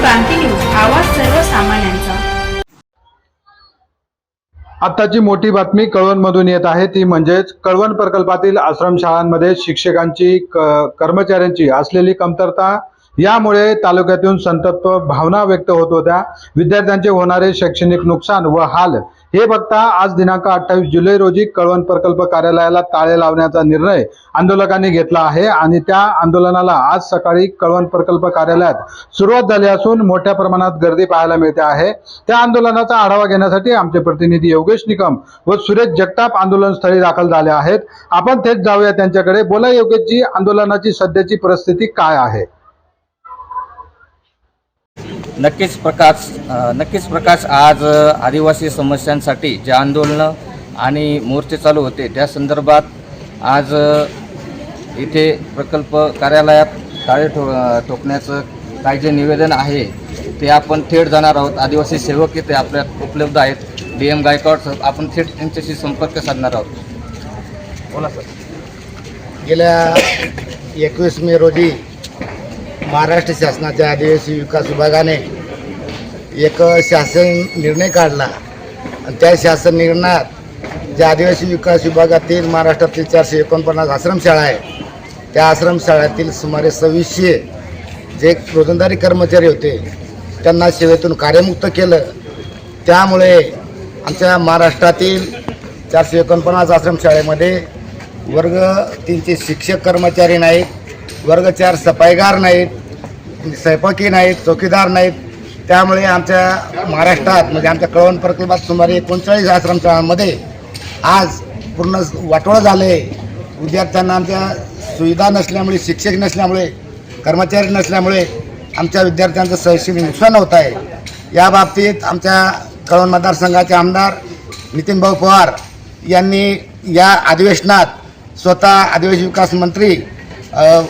क्रांती news आवाज सर्वसामान्यांचा. आत्ताची मोठी बातमी कळवणमधून येत आहे. ती म्हणजेच कळवण प्रकल्पातील आश्रमशाळांमध्ये शिक्षकांची क- कर्मचाऱ्यांची असलेली कमतरता यामुळे तालुक्यातून संतप्त भावना व्यक्त होत होत्या. विद्यार्थ्यांचे होणारे शैक्षणिक नुकसान व हाल हे बघता आज दिनांक अठ्ठावीस जुलै रोजी कळवण प्रकल्प कार्यालयाला ताळे लावण्याचा निर्णय आंदोलकांनी घेतला आहे आणि त्या आंदोलनाला आज सकाळी कळवण प्रकल्प कार्यालयात सुरुवात झाली असून मोठ्या प्रमाणात गर्दी पाहायला मिळते आहे. त्या आंदोलनाचा आढावा घेण्यासाठी आमचे प्रतिनिधी योगेश निकम व सुरेश जगताप आंदोलन स्थळी दाखल झाले आहेत. आपण थेट जाऊया त्यांच्याकडे. बोला योगेशजी आंदोलनाची सध्याची परिस्थिती काय आहे? नक्कीच प्रकाश नक्कीच प्रकाश आज आदिवासी समस्यांसाठी जे आंदोलनं आणि मोर्चे चालू होते त्या संदर्भात आज इथे प्रकल्प कार्यालयात टाळे ठो ठोकण्याचं काय जे निवेदन आहे ते आपण थेट जाणार आहोत. आदिवासी सेवक इथे आपल्यात उपलब्ध आहेत. डी एम गायकवाड आपण थेट त्यांच्याशी संपर्क साधणार आहोत. बोला सर. गेल्या एकवीस मे रोजी महाराष्ट्र शासनाच्या आदिवासी विकास विभागाने एक शासन निर्णय काढला. आणि त्या शासन निर्णयात ज्या आदिवासी विकास विभागातील महाराष्ट्रातील चारशे एकोणपन्नास आश्रमशाळा आहे त्या आश्रमशाळेतील सुमारे सव्वीसशे जे रोजंदारी कर्मचारी होते त्यांना सेवेतून कार्यमुक्त केलं. त्यामुळे आमच्या महाराष्ट्रातील चारशे एकोणपन्नास आश्रमशाळेमध्ये वर्ग तीनचे शिक्षक कर्मचारी नाहीत वर्ग चार सफाईगार नाहीत स्वयंपाकी नाहीत चौकीदार नाहीत. त्यामुळे आमच्या महाराष्ट्रात म्हणजे आमच्या कळवण प्रकल्पात सुमारे एकोणचाळीस आश्रमशाळांमध्ये आज पूर्ण वाटोळं झालं आहे विद्यार्थ्यांना आमच्या सुविधा नसल्यामुळे शिक्षक नसल्यामुळे कर्मचारी नसल्यामुळे आमच्या विद्यार्थ्यांचं शैक्षणिक नुकसान होत आहे. या बाबतीत आमच्या कळवण मतदारसंघाचे आमदार नितीनभाऊ पवार यांनी या अधिवेशनात स्वतः आदिवासी विकास मंत्री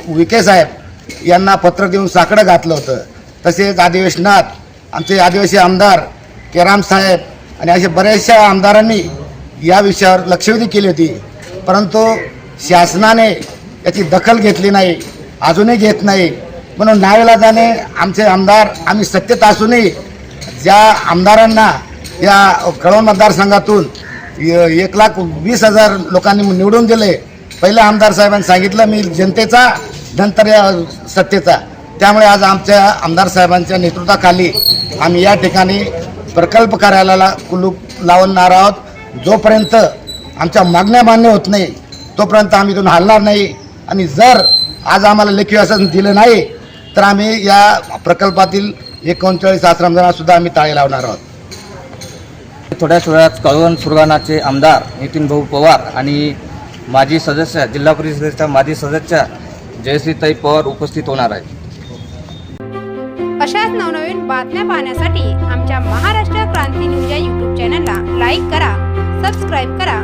विके साहेब यांना पत्र देऊन साकडं घातलं होतं. तसेच अधिवेशनात आमचे आदिवासी आमदार केराम साहेब आणि अशा बऱ्याचशा आमदारांनी या विषयावर लक्षवेधी केली होती. परंतु शासनाने याची दखल घेतली नाही अजूनही घेत नाही. म्हणून नावेलाजाने आमचे आमदार आम्ही सत्तेत असूनही ज्या आमदारांना या कळवण मतदारसंघातून य- एक लाख वीस हजार लोकांनी निवडून दिले पहिल्या आमदार साहेबांनी सांगितलं मी जनतेचा नंतर या सत्तेचा. त्यामुळे आज आमच्या आमदार साहेबांच्या नेतृत्वाखाली आम्ही या ठिकाणी प्रकल्प कार्यालयाला कुलूप लावणार आहोत. जोपर्यंत आमच्या मागण्या मान्य होत नाही तोपर्यंत आम्ही इथून हलणार नाही. आणि जर आज आम्हाला लेखी असं दिलं नाही तर आम्ही या प्रकल्पातील एकोणचाळीस आश्रमजणांसुद्धा आम्ही ताळे लावणार आहोत. थोड्याच वेळात कळवण सुरगाणाचे आमदार नितीन भाऊ पवार आणि माजी सदस्य जिल्हा परिषदेच्या माजी सदस्य जयश्रीताई पवार उपस्थित होणार आहेत. अशाच नवनवीन बातम्या पाहण्यासाठी आमच्या महाराष्ट्र क्रांती न्यूज या यूट्यूब चॅनलला लाईक करा सबस्क्राईब करा